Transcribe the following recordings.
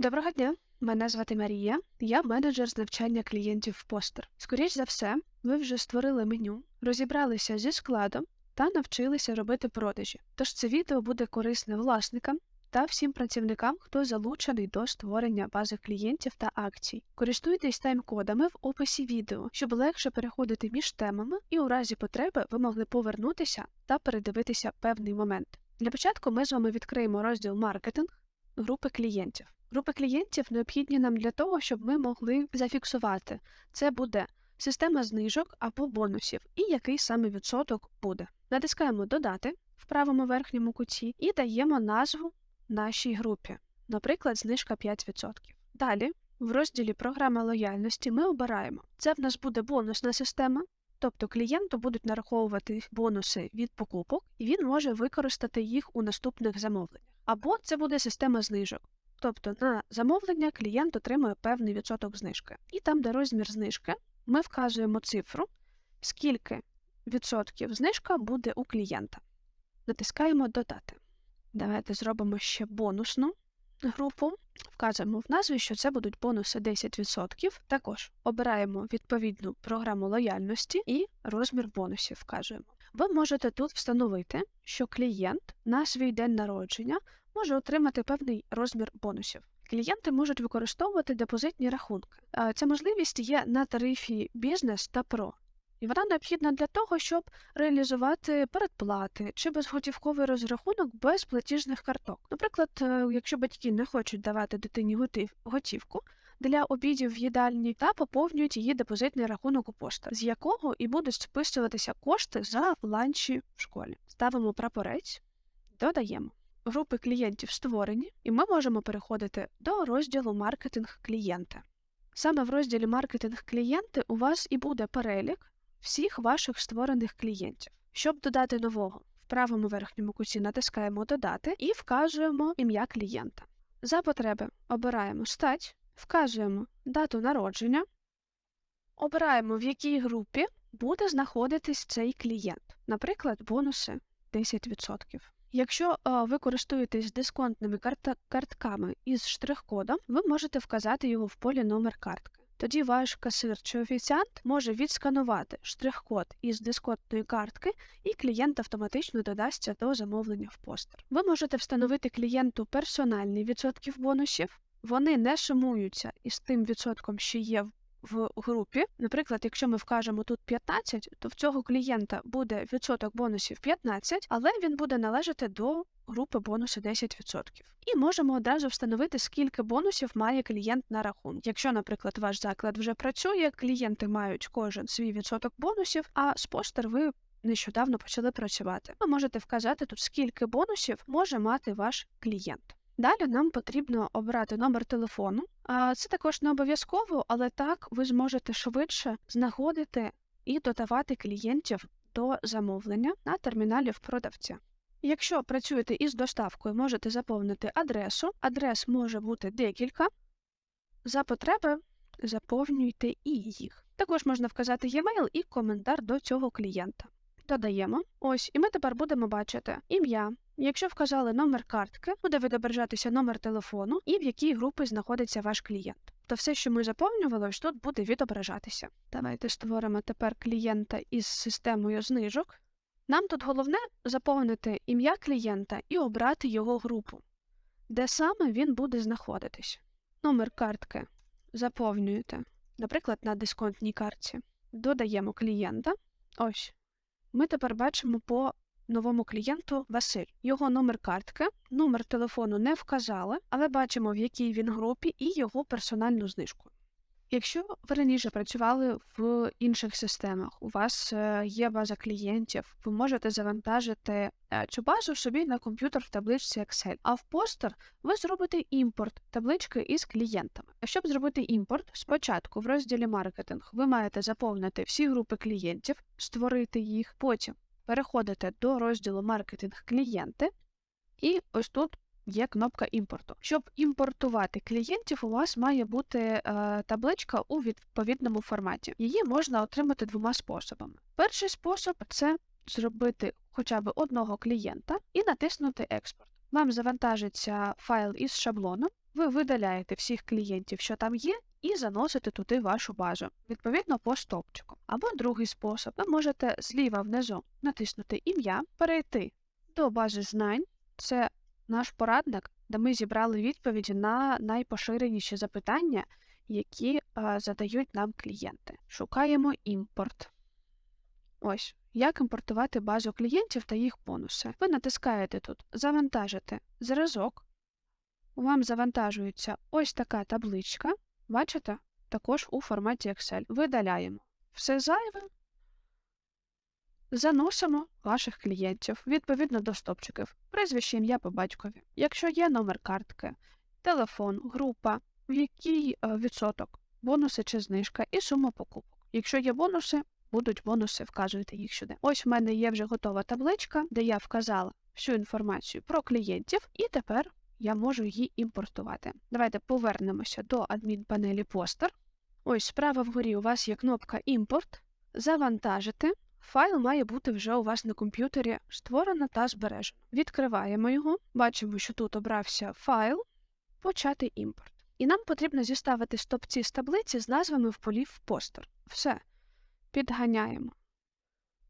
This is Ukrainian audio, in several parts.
Доброго дня, мене звати Марія. Я менеджер з навчання клієнтів в Постер. Скоріш за все, ви вже створили меню, розібралися зі складом та навчилися робити продажі. Тож це відео буде корисне власникам та всім працівникам, хто залучений до створення бази клієнтів та акцій. Користуйтесь тайм-кодами в описі відео, щоб легше переходити між темами, і у разі потреби ви могли повернутися та передивитися певний момент. Для початку ми з вами відкриємо розділ маркетинг групи клієнтів. Групи клієнтів необхідні нам для того, щоб ми могли зафіксувати. Це буде система знижок або бонусів, і який саме відсоток буде. Натискаємо Додати в правому верхньому куті і даємо назву нашій групі, наприклад, знижка 5%. Далі, в розділі Програма лояльності ми обираємо. Це в нас буде бонусна система, тобто клієнту будуть нараховувати бонуси від покупок, і він може використати їх у наступних замовленнях. Або це буде система знижок. Тобто на замовлення клієнт отримує певний відсоток знижки. І там, де розмір знижки, ми вказуємо цифру, скільки відсотків знижка буде у клієнта. Натискаємо Додати. Давайте зробимо ще бонусну групу. Вказуємо в назві, що це будуть бонуси 10%. Також обираємо відповідну програму лояльності і розмір бонусів вказуємо. Ви можете тут встановити, що клієнт на свій день народження може отримати певний розмір бонусів. Клієнти можуть використовувати депозитні рахунки. Ця можливість є на тарифі бізнес та про. І вона необхідна для того, щоб реалізувати передплати чи безготівковий розрахунок без платіжних карток. Наприклад, е, якщо батьки не хочуть давати дитині готівку для обідів в їдальні та поповнюють її депозитний рахунок у поштар, з якого і будуть списуватися кошти за ланчі в школі. Ставимо прапорець, додаємо. Групи клієнтів створені, і ми можемо переходити до розділу маркетинг клієнта. Саме в розділі маркетинг клієнти у вас і буде перелік всіх ваших створених клієнтів. Щоб додати нового, в правому верхньому куті натискаємо Додати і вказуємо ім'я клієнта. За потреби обираємо стать, вказуємо дату народження, обираємо, в якій групі буде знаходитись цей клієнт, наприклад, бонуси 10%. Якщо ви користуєтесь дисконтними картками із штрих-кодом, ви можете вказати його в полі номер картки. Тоді ваш касир чи офіціант може відсканувати штрих-код із дисконтної картки, і клієнт автоматично додасться до замовлення в постер. Ви можете встановити клієнту персональні відсотків бонусів. Вони не сумуються із тим відсотком, що є в в групі. Наприклад, якщо ми вкажемо тут 15, то в цього клієнта буде відсоток бонусів 15, але він буде належати до групи бонуси 10%. І можемо одразу встановити, скільки бонусів має клієнт на рахунок. Якщо, наприклад, ваш заклад вже працює, клієнти мають кожен свій відсоток бонусів, а з постер ви нещодавно почали працювати. Ви можете вказати тут, скільки бонусів може мати ваш клієнт. Далі нам потрібно обрати номер телефону. Це також не обов'язково, але так ви зможете швидше знаходити і додавати клієнтів до замовлення на терміналі в продавця. Якщо працюєте із доставкою, можете заповнити адресу. Адрес може бути декілька. За потреби заповнюйте і їх. Також можна вказати e-mail і коментар до цього клієнта. Додаємо. Ось, і ми тепер будемо бачити ім'я. Якщо вказали номер картки, буде відображатися номер телефону і в якій групі знаходиться ваш клієнт. То все, що ми заповнювали, ось тут буде відображатися. Давайте створимо тепер клієнта із системою знижок. Нам тут головне заповнити ім'я клієнта і обрати його групу, де саме він буде знаходитись. Номер картки заповнюєте, наприклад, на дисконтній картці. Додаємо клієнта. Ось. Ми тепер бачимо по новому клієнту Василь. Його номер картки, номер телефону не вказали, але бачимо, в якій він групі і його персональну знижку. Якщо ви раніше працювали в інших системах, у вас е, є база клієнтів, ви можете завантажити е, цю базу собі на комп'ютер в табличці Excel, а в постер ви зробите імпорт таблички із клієнтами. Щоб зробити імпорт, спочатку в розділі маркетинг ви маєте заповнити всі групи клієнтів, створити їх, потім переходите до розділу маркетинг клієнти, і ось тут є кнопка імпорту. Щоб імпортувати клієнтів, у вас має бути е, табличка у відповідному форматі. Її можна отримати двома способами. Перший спосіб це зробити хоча б одного клієнта і натиснути експорт. Вам завантажиться файл із шаблоном. ви видаляєте всіх клієнтів, що там є, і заносите туди вашу базу, відповідно по стовпчику. Або другий спосіб, ви можете зліва внизу натиснути ім'я, перейти до бази знань. Це наш порадник, де ми зібрали відповіді на найпоширеніші запитання, які задають нам клієнти. Шукаємо імпорт. Ось, як імпортувати базу клієнтів та їх бонуси. Ви натискаєте тут Завантажити зразок. Вам завантажується ось така табличка. Бачите? Також у форматі Excel. Видаляємо все зайве, заносимо ваших клієнтів відповідно до стопчиків, прізвище ім'я по батькові. Якщо є номер картки, телефон, група, в який е, відсоток, бонуси чи знижка і сума покупок. Якщо є бонуси, будуть бонуси, вказуйте їх сюди. Ось в мене є вже готова табличка, де я вказала всю інформацію про клієнтів, і тепер я можу її імпортувати. Давайте повернемося до адмінпанелі постер. Ось справа вгорі у вас є кнопка Імпорт. Завантажити. Файл має бути вже у вас на комп'ютері створено та збережено. Відкриваємо його, бачимо, що тут обрався файл, почати імпорт. І нам потрібно зіставити стопці з таблиці з назвами в полі в постер. Все. Підганяємо.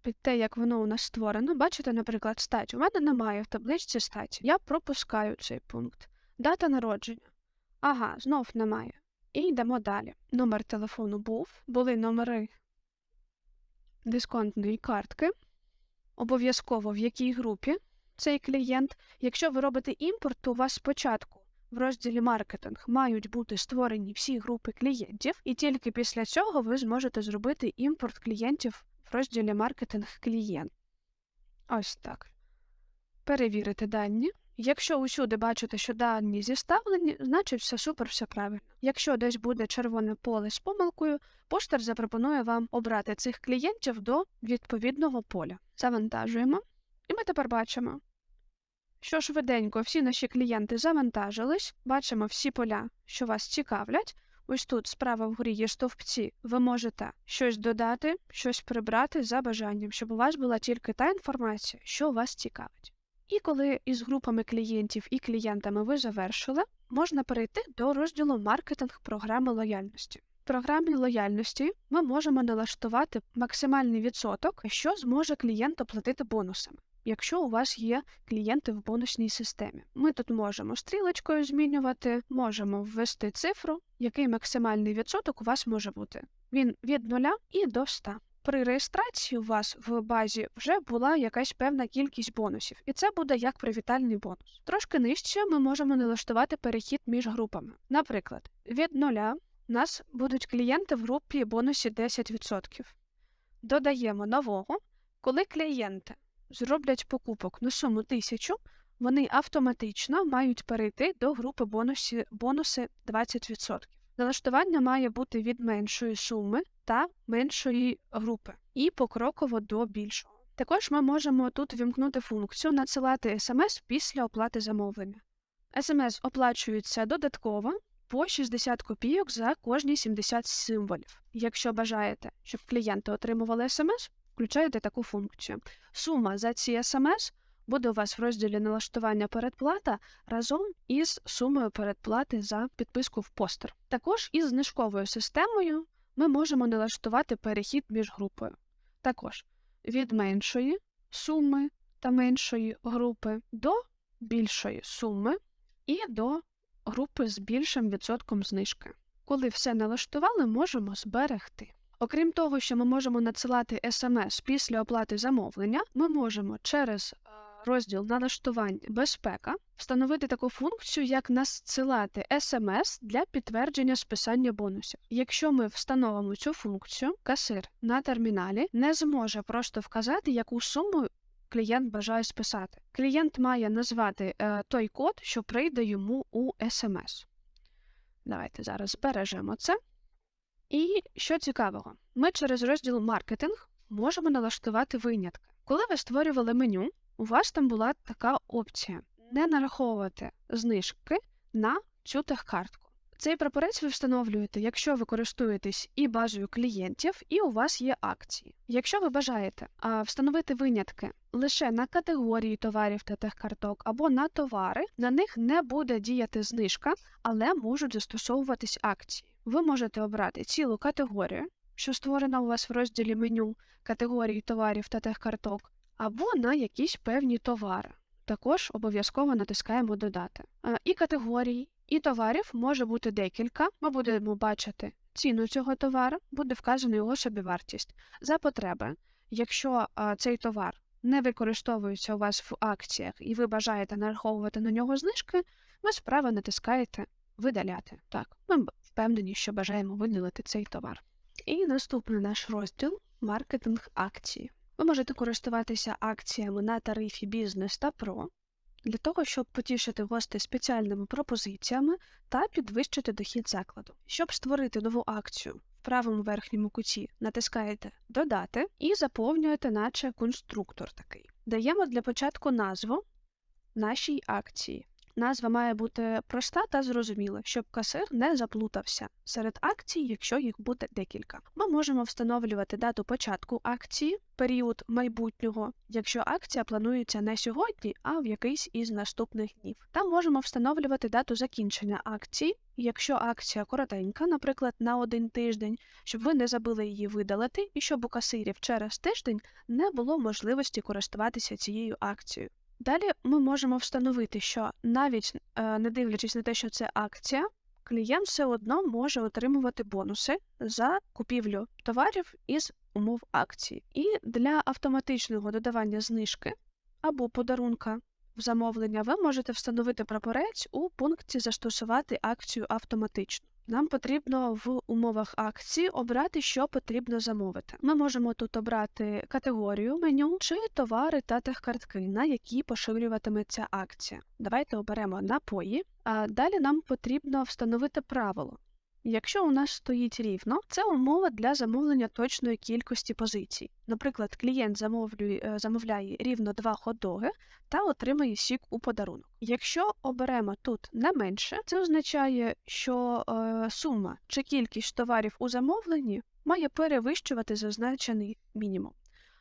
Під те, як воно у нас створено, бачите, наприклад, стать. У мене немає в табличці статі. Я пропускаю цей пункт. Дата народження. Ага, знов немає. І йдемо далі. Номер телефону був, були номери дисконтної картки. Обов'язково в якій групі цей клієнт. Якщо ви робите імпорт, то у вас спочатку в розділі маркетинг мають бути створені всі групи клієнтів, і тільки після цього ви зможете зробити імпорт клієнтів в розділі маркетинг клієнт. Ось так. Перевірити дані. Якщо усюди бачите, що дані зіставлені, значить все супер, все правильно. Якщо десь буде червоне поле з помилкою, поштер запропонує вам обрати цих клієнтів до відповідного поля. Завантажуємо. І ми тепер бачимо, що швиденько всі наші клієнти завантажились, бачимо всі поля, що вас цікавлять. Ось тут справа вгорі є стовпці, ви можете щось додати, щось прибрати за бажанням, щоб у вас була тільки та інформація, що вас цікавить. І коли із групами клієнтів і клієнтами ви завершили, можна перейти до розділу маркетинг програми лояльності. В програмі лояльності ми можемо налаштувати максимальний відсоток, що зможе клієнт оплатити бонусами. Якщо у вас є клієнти в бонусній системі, ми тут можемо стрілочкою змінювати, можемо ввести цифру, який максимальний відсоток у вас може бути. Він від 0 і до 100 при реєстрації у вас в базі вже була якась певна кількість бонусів, і це буде як привітальний бонус. Трошки нижче ми можемо налаштувати перехід між групами. Наприклад, від нуля у нас будуть клієнти в групі бонусі 10%. Додаємо нового, коли клієнти зроблять покупок на суму 1000, вони автоматично мають перейти до групи бонусі, бонуси 20%. Налаштування має бути від меншої суми та меншої групи і покроково до більшого. Також ми можемо тут вімкнути функцію надсилати смс після оплати замовлення. СМС оплачується додатково по 60 копійок за кожні 70 символів. Якщо бажаєте, щоб клієнти отримували смс, включаєте таку функцію. Сума за ці смс буде у вас в розділі налаштування передплата разом із сумою передплати за підписку в постер. Також із знижковою системою ми можемо налаштувати перехід між групою. Також від меншої суми та меншої групи до більшої суми і до групи з більшим відсотком знижки. Коли все налаштували, можемо зберегти. Окрім того, що ми можемо надсилати смс після оплати замовлення, ми можемо через розділ налаштувань безпека встановити таку функцію, як надсилати смс для підтвердження списання бонусів. Якщо ми встановимо цю функцію, касир на терміналі не зможе просто вказати, яку суму клієнт бажає списати. Клієнт має назвати е, той код, що прийде йому у смс. Давайте зараз збережемо це. І що цікавого, ми через розділ маркетинг можемо налаштувати винятки. Коли ви створювали меню, у вас там була така опція не нараховувати знижки на цю техкартку. Цей прапорець ви встановлюєте, якщо ви користуєтесь і базою клієнтів, і у вас є акції. Якщо ви бажаєте встановити винятки лише на категорії товарів та техкарток або на товари, на них не буде діяти знижка, але можуть застосовуватись акції. Ви можете обрати цілу категорію, що створена у вас в розділі меню категорії товарів та техкарток, або на якісь певні товари. Також обов'язково натискаємо Додати. І категорій, і товарів може бути декілька. Ми будемо бачити ціну цього товару, буде вказана його собівартість. За потреби, якщо цей товар не використовується у вас в акціях і ви бажаєте нараховувати на нього знижки, ви справа натискаєте Видаляти. Так, ми впевнені, що бажаємо видалити цей товар. І наступний наш розділ маркетинг акції. Ви можете користуватися акціями на тарифі Бізнес та Про для того, щоб потішити гостей спеціальними пропозиціями та підвищити дохід закладу. Щоб створити нову акцію в правому верхньому куті, натискаєте Додати і заповнюєте, наче конструктор такий. Даємо для початку назву нашій акції. Назва має бути проста та зрозуміла, щоб касир не заплутався серед акцій, якщо їх буде декілька. Ми можемо встановлювати дату початку акції, період майбутнього, якщо акція планується не сьогодні, а в якийсь із наступних днів. Там можемо встановлювати дату закінчення акції, якщо акція коротенька, наприклад, на один тиждень, щоб ви не забули її видалити, і щоб у касирів через тиждень не було можливості користуватися цією акцією. Далі ми можемо встановити, що навіть е, не дивлячись на те, що це акція, клієнт все одно може отримувати бонуси за купівлю товарів із умов акції. І для автоматичного додавання знижки або подарунка в замовлення ви можете встановити прапорець у пункті Застосувати акцію автоматично. Нам потрібно в умовах акції обрати, що потрібно замовити. Ми можемо тут обрати категорію меню чи товари та техкартки, на які поширюватиметься акція. Давайте оберемо напої, а далі нам потрібно встановити правило. Якщо у нас стоїть рівно, це умова для замовлення точної кількості позицій. Наприклад, клієнт замовлює, е, замовляє рівно два хот-доги та отримає сік у подарунок. Якщо оберемо тут не менше, це означає, що е, сума чи кількість товарів у замовленні має перевищувати зазначений мінімум.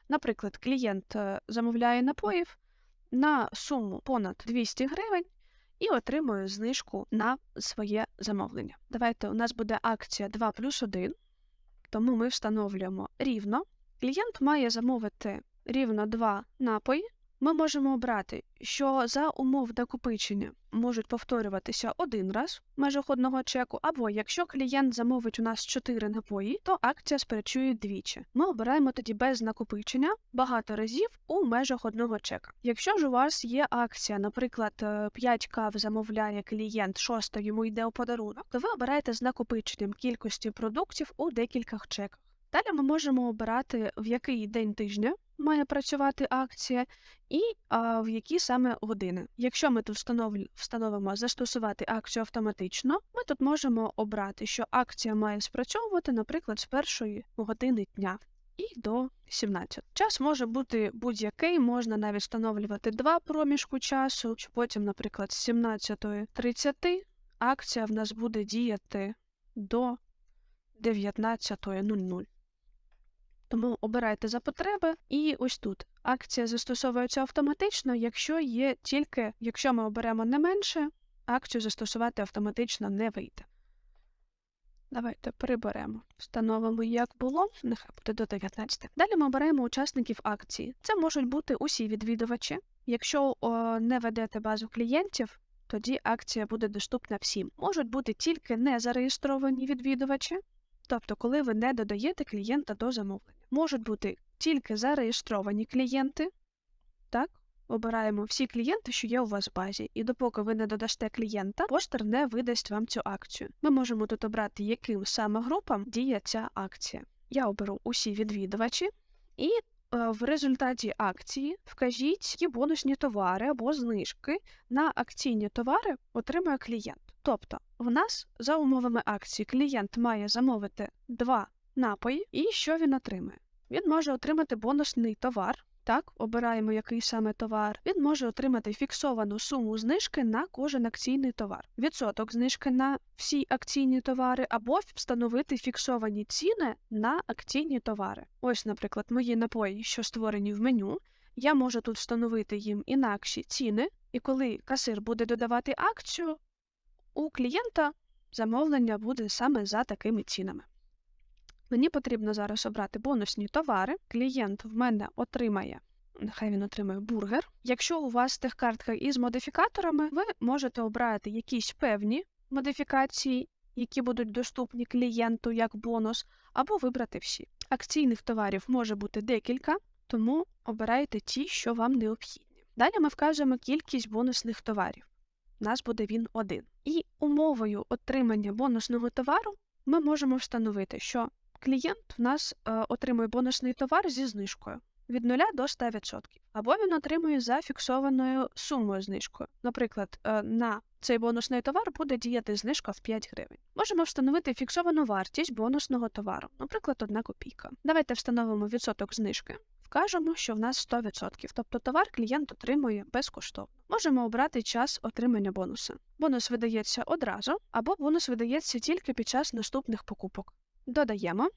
Наприклад, клієнт е, замовляє напоїв на суму понад 200 гривень і отримую знижку на своє замовлення. Давайте у нас буде акція 2 плюс 1, тому ми встановлюємо рівно. Клієнт має замовити рівно 2 напої ми можемо обрати, що за умов накопичення можуть повторюватися один раз в межах одного чеку, або якщо клієнт замовить у нас 4 напої, то акція сперечує двічі. Ми обираємо тоді без накопичення багато разів у межах одного чека. Якщо ж у вас є акція, наприклад, 5 е, кав замовляє клієнт, 6 йому йде у подарунок, то ви обираєте з накопиченням кількості продуктів у декількох чеках. Далі ми можемо обирати, в який день тижня має працювати акція, і а, в які саме години. Якщо ми тут встановимо застосувати акцію автоматично, ми тут можемо обрати, що акція має спрацьовувати, наприклад, з першої години дня. І до 17. Час може бути будь-який, можна навіть встановлювати два проміжку часу, чи потім, наприклад, з 17.30 акція в нас буде діяти до 19.00. Тому обирайте за потреби, і ось тут акція застосовується автоматично, якщо є тільки, якщо ми оберемо не менше, акцію застосувати автоматично не вийде. Давайте приберемо. Встановимо, як було, нехай буде до 19. Далі ми оберемо учасників акції. Це можуть бути усі відвідувачі. Якщо о, не ведете базу клієнтів, тоді акція буде доступна всім. Можуть бути тільки незареєстровані відвідувачі, тобто, коли ви не додаєте клієнта до замовлення можуть бути тільки зареєстровані клієнти. Так, обираємо всі клієнти, що є у вас в базі, і допоки ви не додасте клієнта, постер не видасть вам цю акцію. Ми можемо тут обрати, яким саме групам діє ця акція. Я оберу усі відвідувачі, і е, в результаті акції вкажіть, які бонусні товари або знижки на акційні товари отримує клієнт. Тобто, в нас за умовами акції клієнт має замовити два напої, і що він отримає? Він може отримати бонусний товар Так, обираємо який саме товар. Він може отримати фіксовану суму знижки на кожен акційний товар, відсоток знижки на всі акційні товари, або встановити фіксовані ціни на акційні товари. Ось, наприклад, мої напої, що створені в меню. Я можу тут встановити їм інакші ціни, і коли касир буде додавати акцію, у клієнта замовлення буде саме за такими цінами. Мені потрібно зараз обрати бонусні товари. Клієнт в мене отримає, нехай він отримає бургер. Якщо у вас техкартка із модифікаторами, ви можете обрати якісь певні модифікації, які будуть доступні клієнту як бонус, або вибрати всі. Акційних товарів може бути декілька, тому обирайте ті, що вам необхідні. Далі ми вказуємо кількість бонусних товарів. Нас буде він один. І умовою отримання бонусного товару ми можемо встановити, що клієнт в нас е, отримує бонусний товар зі знижкою від 0 до 100%. Або він отримує за фіксованою сумою знижкою. Наприклад, е, на цей бонусний товар буде діяти знижка в 5 гривень. Можемо встановити фіксовану вартість бонусного товару, наприклад, 1 копійка. Давайте встановимо відсоток знижки. Вкажемо, що в нас 100%, тобто товар клієнт отримує безкоштовно. Можемо обрати час отримання бонуса. Бонус видається одразу, або бонус видається тільки під час наступних покупок. Додаємо.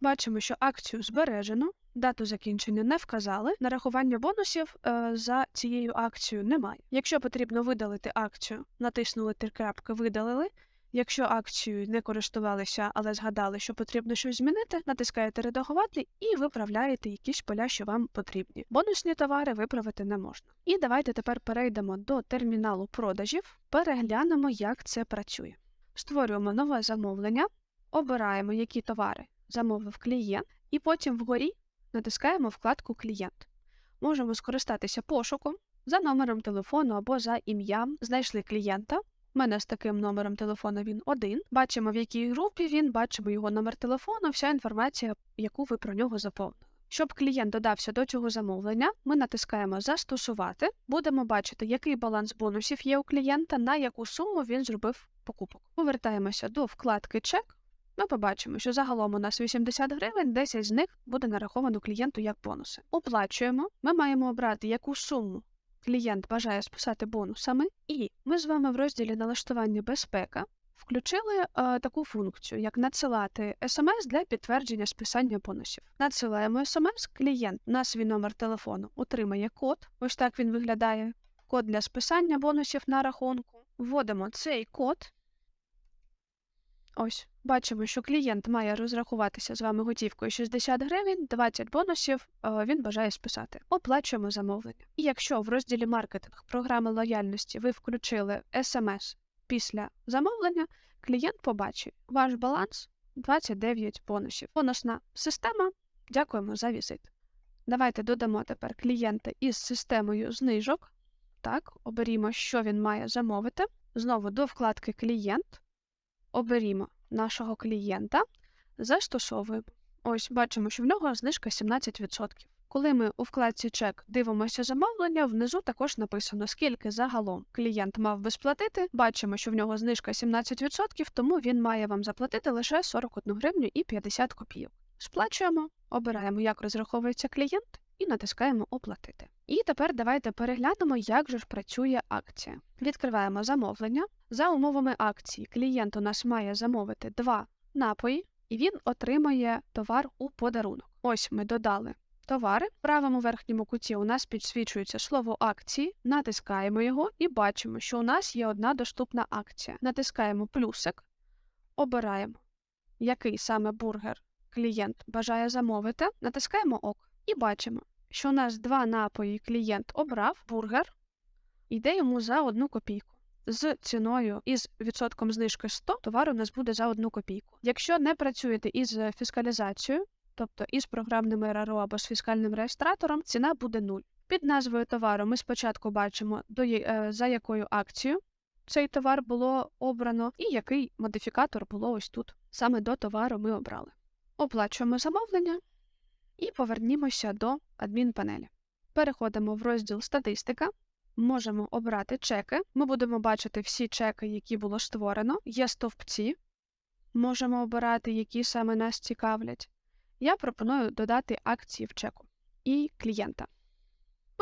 Бачимо, що акцію збережено, дату закінчення не вказали, нарахування бонусів е, за цією акцією немає. Якщо потрібно видалити акцію, натиснули три крапки, видалили. Якщо акцією не користувалися, але згадали, що потрібно щось змінити, натискаєте редагувати і виправляєте якісь поля, що вам потрібні. Бонусні товари виправити не можна. І давайте тепер перейдемо до терміналу продажів, переглянемо, як це працює. Створюємо нове замовлення, обираємо, які товари замовив клієнт, і потім вгорі натискаємо вкладку Клієнт. Можемо скористатися пошуком за номером телефону або за ім'ям. Знайшли клієнта. У мене з таким номером телефону він один. Бачимо, в якій групі він, бачимо його номер телефону, вся інформація, яку ви про нього заповнили. Щоб клієнт додався до цього замовлення, ми натискаємо Застосувати, будемо бачити, який баланс бонусів є у клієнта, на яку суму він зробив покупок. Повертаємося до вкладки Чек. Ми побачимо, що загалом у нас 80 гривень, 10 з них буде нараховано клієнту як бонуси. Оплачуємо. Ми маємо обрати, яку суму клієнт бажає списати бонусами, і ми з вами в розділі налаштування безпека включили е, таку функцію, як надсилати смс для підтвердження списання бонусів. Надсилаємо смс, клієнт на свій номер телефону отримає код. Ось так він виглядає. Код для списання бонусів на рахунку. Вводимо цей код. Ось, бачимо, що клієнт має розрахуватися з вами готівкою 60 гривень, 20 бонусів е, він бажає списати. Оплачуємо замовлення. І якщо в розділі маркетинг програми лояльності ви включили смс після замовлення, клієнт побачить ваш баланс 29 бонусів. Бонусна система. Дякуємо за візит. Давайте додамо тепер клієнта із системою знижок. Так, оберімо, що він має замовити. Знову до вкладки Клієнт оберімо нашого клієнта, застосовуємо. Ось бачимо, що в нього знижка 17%. Коли ми у вкладці чек дивимося замовлення, внизу також написано, скільки загалом клієнт мав би сплатити. Бачимо, що в нього знижка 17%, тому він має вам заплатити лише 41 гривню і 50 копійок. Сплачуємо, обираємо, як розраховується клієнт, і натискаємо Оплатити. І тепер давайте переглянемо, як же ж працює акція. Відкриваємо замовлення. За умовами акції клієнт у нас має замовити два напої, і він отримає товар у подарунок. Ось ми додали товари. В правому верхньому куті у нас підсвічується слово акції, натискаємо його і бачимо, що у нас є одна доступна акція. Натискаємо плюсик, обираємо, який саме бургер клієнт бажає замовити, натискаємо ок і бачимо, що у нас два напої клієнт обрав бургер, йде йому за одну копійку. З ціною із відсотком знижки 100 товар у нас буде за одну копійку. Якщо не працюєте із фіскалізацією, тобто із програмним РРО або з фіскальним реєстратором, ціна буде 0. Під назвою товару ми спочатку бачимо, до, е, за якою акцією цей товар було обрано, і який модифікатор було ось тут. Саме до товару ми обрали. Оплачуємо замовлення і повернімося до адмінпанелі. Переходимо в розділ Статистика. Можемо обрати чеки. Ми будемо бачити всі чеки, які було створено. Є стовпці. Можемо обирати, які саме нас цікавлять. Я пропоную додати акції в чеку і клієнта.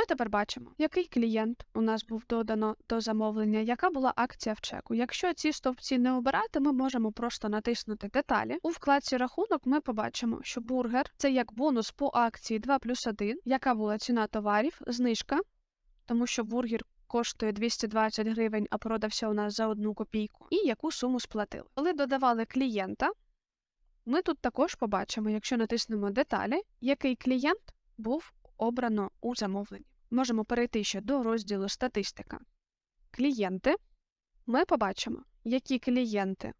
Ми тепер бачимо, який клієнт у нас був додано до замовлення, яка була акція в чеку. Якщо ці стовпці не обирати, ми можемо просто натиснути деталі. У вкладці рахунок ми побачимо, що бургер це як бонус по акції 2 плюс 1, яка була ціна товарів, знижка, тому що бургер коштує 220 гривень, а продався у нас за одну копійку, і яку суму сплатили. Коли додавали клієнта, ми тут також побачимо, якщо натиснемо деталі, який клієнт був обрано у замовленні. Можемо перейти ще до розділу Статистика. Клієнти. Ми побачимо, які клієнти,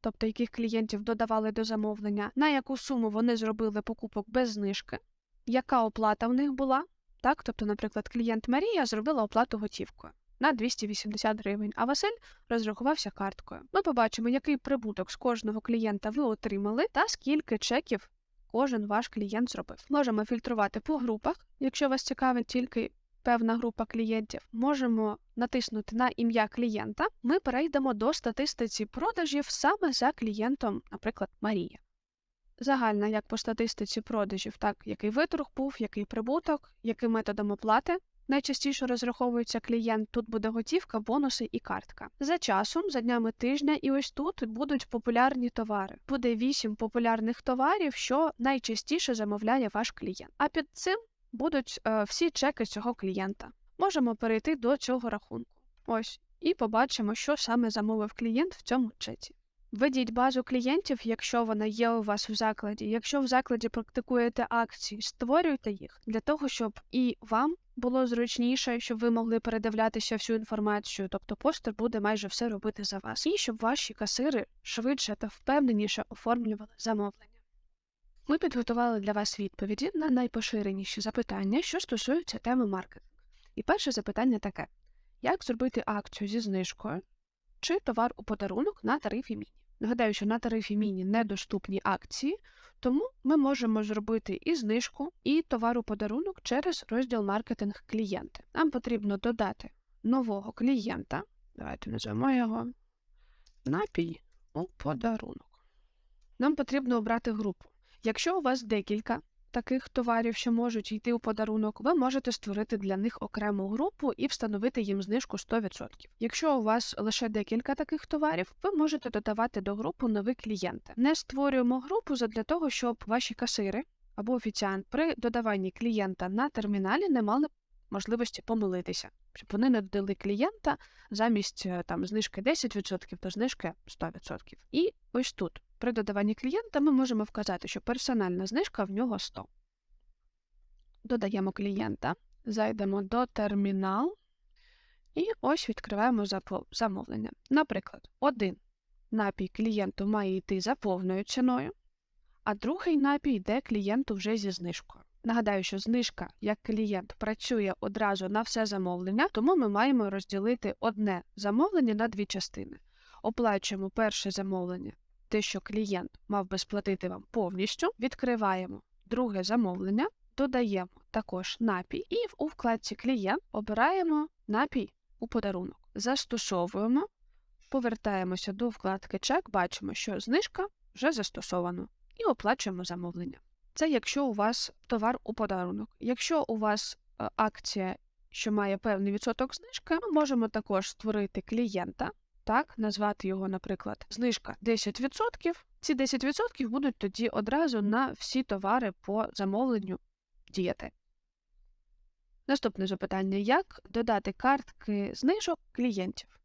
тобто яких клієнтів додавали до замовлення, на яку суму вони зробили покупок без знижки, яка оплата в них була. Так, тобто, наприклад, клієнт Марія зробила оплату готівкою на 280 гривень, а Василь розрахувався карткою. Ми побачимо, який прибуток з кожного клієнта ви отримали, та скільки чеків кожен ваш клієнт зробив. Можемо фільтрувати по групах, якщо вас цікавить тільки певна група клієнтів. Можемо натиснути на ім'я клієнта. Ми перейдемо до статистиці продажів саме за клієнтом, наприклад, Марія. Загальна, як по статистиці продажів, так який виторг був, який прибуток, яким методом оплати. Найчастіше розраховується клієнт, тут буде готівка, бонуси і картка. За часом, за днями тижня, і ось тут будуть популярні товари. Буде вісім популярних товарів, що найчастіше замовляє ваш клієнт. А під цим будуть е, всі чеки цього клієнта. Можемо перейти до цього рахунку. Ось, і побачимо, що саме замовив клієнт в цьому чеці. Введіть базу клієнтів, якщо вона є у вас в закладі. Якщо в закладі практикуєте акції, створюйте їх для того, щоб і вам було зручніше, щоб ви могли передивлятися всю інформацію, тобто постер буде майже все робити за вас, і щоб ваші касири швидше та впевненіше оформлювали замовлення. Ми підготували для вас відповіді на найпоширеніші запитання, що стосуються теми маркетингу. І перше запитання таке: як зробити акцію зі знижкою чи товар у подарунок на тарифі міні? Нагадаю, що на тарифі міні недоступні акції, тому ми можемо зробити і знижку, і товару подарунок через розділ маркетинг клієнти. Нам потрібно додати нового клієнта. Давайте назвемо його напій у подарунок. Нам потрібно обрати групу. Якщо у вас декілька таких товарів, що можуть йти у подарунок, ви можете створити для них окрему групу і встановити їм знижку 100%. Якщо у вас лише декілька таких товарів, ви можете додавати до групи нові клієнти. Не створюємо групу для того, щоб ваші касири або офіціант при додаванні клієнта на терміналі не мали можливості помилитися, щоб вони не додали клієнта замість е, там знижки 10%, то знижки 100%. І ось тут. При додаванні клієнта ми можемо вказати, що персональна знижка в нього 100. Додаємо клієнта, зайдемо до термінал і ось відкриваємо замовлення. Наприклад, один напій клієнту має йти за повною ціною, а другий напій йде клієнту вже зі знижкою. Нагадаю, що знижка як клієнт працює одразу на все замовлення, тому ми маємо розділити одне замовлення на дві частини. Оплачуємо перше замовлення те, що клієнт мав би сплатити вам повністю, відкриваємо друге замовлення, додаємо також напій, і у вкладці Клієнт обираємо напій у подарунок. Застосовуємо, повертаємося до вкладки Чек, бачимо, що знижка вже застосована, і оплачуємо замовлення. Це якщо у вас товар у подарунок. Якщо у вас е, акція, що має певний відсоток знижки, ми можемо також створити клієнта, так, назвати його, наприклад, знижка 10%. Ці 10% будуть тоді одразу на всі товари по замовленню діяти. Наступне запитання: як додати картки знижок клієнтів?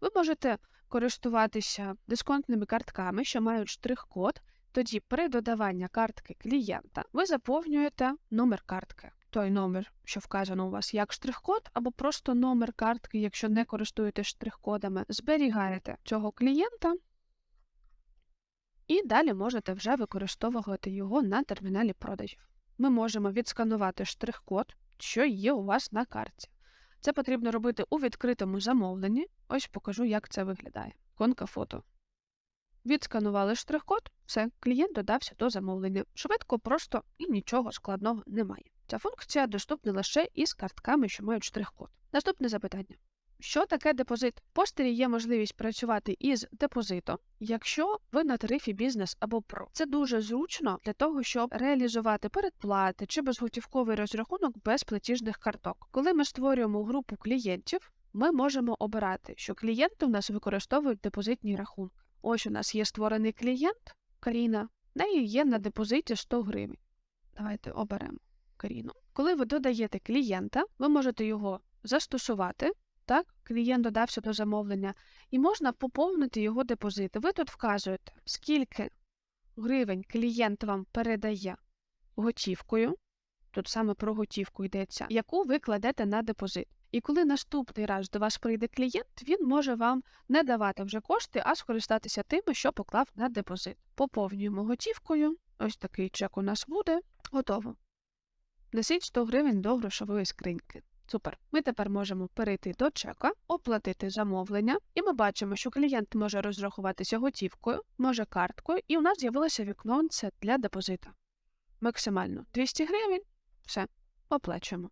Ви можете користуватися дисконтними картками, що мають штрих-код. Тоді при додаванні картки клієнта ви заповнюєте номер картки той номер, що вказано у вас як штрих-код, або просто номер картки, якщо не користуєтесь штрих-кодами, зберігаєте цього клієнта. І далі можете вже використовувати його на терміналі продажів. Ми можемо відсканувати штрих-код, що є у вас на карті. Це потрібно робити у відкритому замовленні. Ось покажу, як це виглядає. Конка фото. Відсканували штрих-код, все, клієнт додався до замовлення. Швидко, просто і нічого складного немає. Ця функція доступна лише із картками, що мають штрих-код. Наступне запитання: Що таке депозит? В постері є можливість працювати із депозитом, якщо ви на тарифі бізнес або про. Це дуже зручно для того, щоб реалізувати передплати чи безготівковий розрахунок без платіжних карток. Коли ми створюємо групу клієнтів, ми можемо обирати, що клієнти у нас використовують депозитні рахунки. Ось у нас є створений клієнт Каріна, неї є на депозиті 100 гривень. Давайте оберемо Каріну. Коли ви додаєте клієнта, ви можете його застосувати. Так, клієнт додався до замовлення, і можна поповнити його депозити. Ви тут вказуєте, скільки гривень клієнт вам передає готівкою, тут саме про готівку йдеться, яку ви кладете на депозит. І коли наступний раз до вас прийде клієнт, він може вам не давати вже кошти, а скористатися тими, що поклав на депозит. Поповнюємо готівкою. Ось такий чек у нас буде. Готово. Несіть 100 гривень до грошової скриньки. Супер. Ми тепер можемо перейти до чека, оплатити замовлення, і ми бачимо, що клієнт може розрахуватися готівкою, може карткою, і у нас з'явилося віконце для депозита. Максимально 200 гривень. Все, оплачуємо.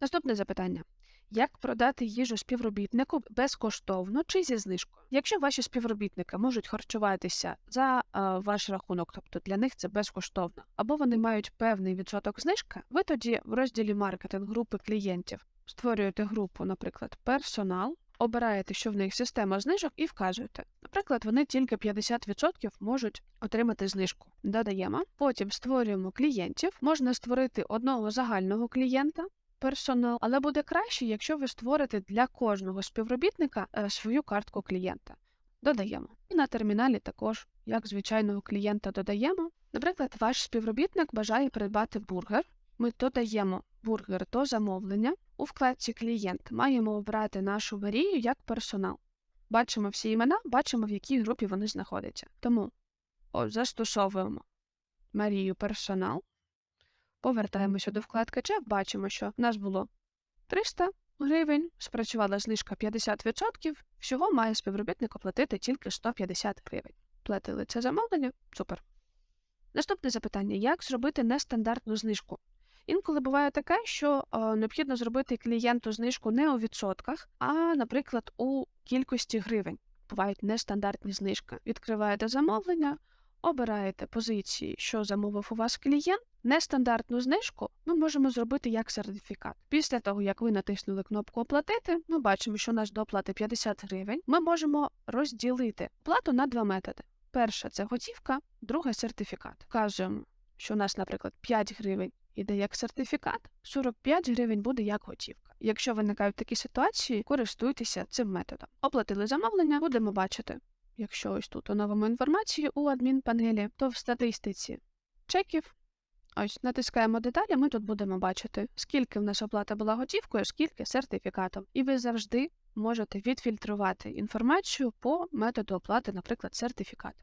Наступне запитання. Як продати їжу співробітнику безкоштовно чи зі знижкою? Якщо ваші співробітники можуть харчуватися за е, ваш рахунок, тобто для них це безкоштовно, або вони мають певний відсоток знижки, ви тоді в розділі маркетинг групи клієнтів створюєте групу, наприклад, персонал, обираєте, що в них система знижок, і вказуєте. Наприклад, вони тільки 50% можуть отримати знижку. Додаємо. Потім створюємо клієнтів. Можна створити одного загального клієнта персонал, але буде краще, якщо ви створите для кожного співробітника е, свою картку клієнта. Додаємо. І на терміналі також, як звичайного клієнта, додаємо. Наприклад, ваш співробітник бажає придбати бургер. Ми додаємо бургер до замовлення. У вкладці Клієнт маємо обрати нашу Марію як персонал. Бачимо всі імена, бачимо, в якій групі вони знаходяться. Тому о, застосовуємо Марію персонал. Повертаємося до вкладки чек, бачимо, що в нас було 300 гривень, спрацювала знижка 50%, всього має співробітник оплатити тільки 150 гривень. Платили це замовлення? Супер. Наступне запитання: як зробити нестандартну знижку? Інколи буває таке, що е, необхідно зробити клієнту знижку не у відсотках, а, наприклад, у кількості гривень. Бувають нестандартні знижки. Відкриваєте замовлення, обираєте позиції, що замовив у вас клієнт. Нестандартну знижку ми можемо зробити як сертифікат. Після того, як ви натиснули кнопку Оплатити, ми бачимо, що у нас до оплати 50 гривень. Ми можемо розділити плату на два методи. Перша це готівка, друга сертифікат. Кажемо, що у нас, наприклад, 5 гривень іде як сертифікат, 45 гривень буде як готівка. Якщо виникають такі ситуації, користуйтеся цим методом. Оплатили замовлення, будемо бачити. Якщо ось тут оновимо інформацію у адмінпанелі, то в статистиці чеків. Ось натискаємо деталі, ми тут будемо бачити, скільки в нас оплата була готівкою, скільки сертифікатом. І ви завжди можете відфільтрувати інформацію по методу оплати, наприклад, сертифікат.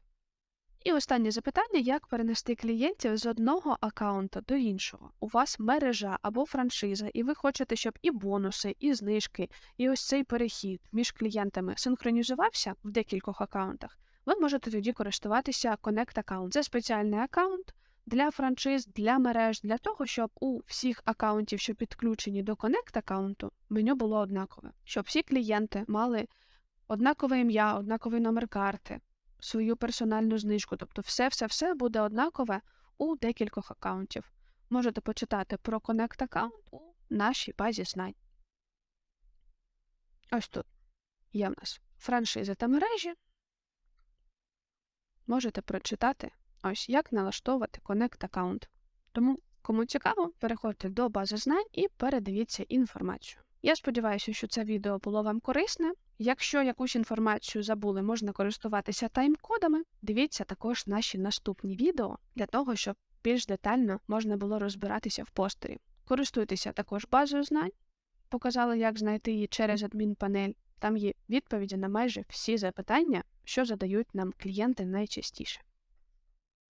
І останнє запитання: як перенести клієнтів з одного аккаунту до іншого? У вас мережа або франшиза, і ви хочете, щоб і бонуси, і знижки, і ось цей перехід між клієнтами синхронізувався в декількох аккаунтах. Ви можете тоді користуватися Connect Account. Це спеціальний аккаунт для франшиз, для мереж, для того, щоб у всіх аккаунтів, що підключені до Connect аккаунту, меню було однакове, щоб всі клієнти мали однакове ім'я, однаковий номер карти, свою персональну знижку. Тобто, все-все-все буде однакове у декількох аккаунтів. Можете почитати про Connect аккаунт у нашій базі знань. Ось тут є в нас франшизи та мережі. Можете прочитати ось як налаштовувати Connect аккаунт. Тому, кому цікаво, переходьте до бази знань і передивіться інформацію. Я сподіваюся, що це відео було вам корисне. Якщо якусь інформацію забули, можна користуватися тайм-кодами. Дивіться також наші наступні відео для того, щоб більш детально можна було розбиратися в постері. Користуйтеся також базою знань, показали, як знайти її через адмінпанель. Там є відповіді на майже всі запитання, що задають нам клієнти найчастіше.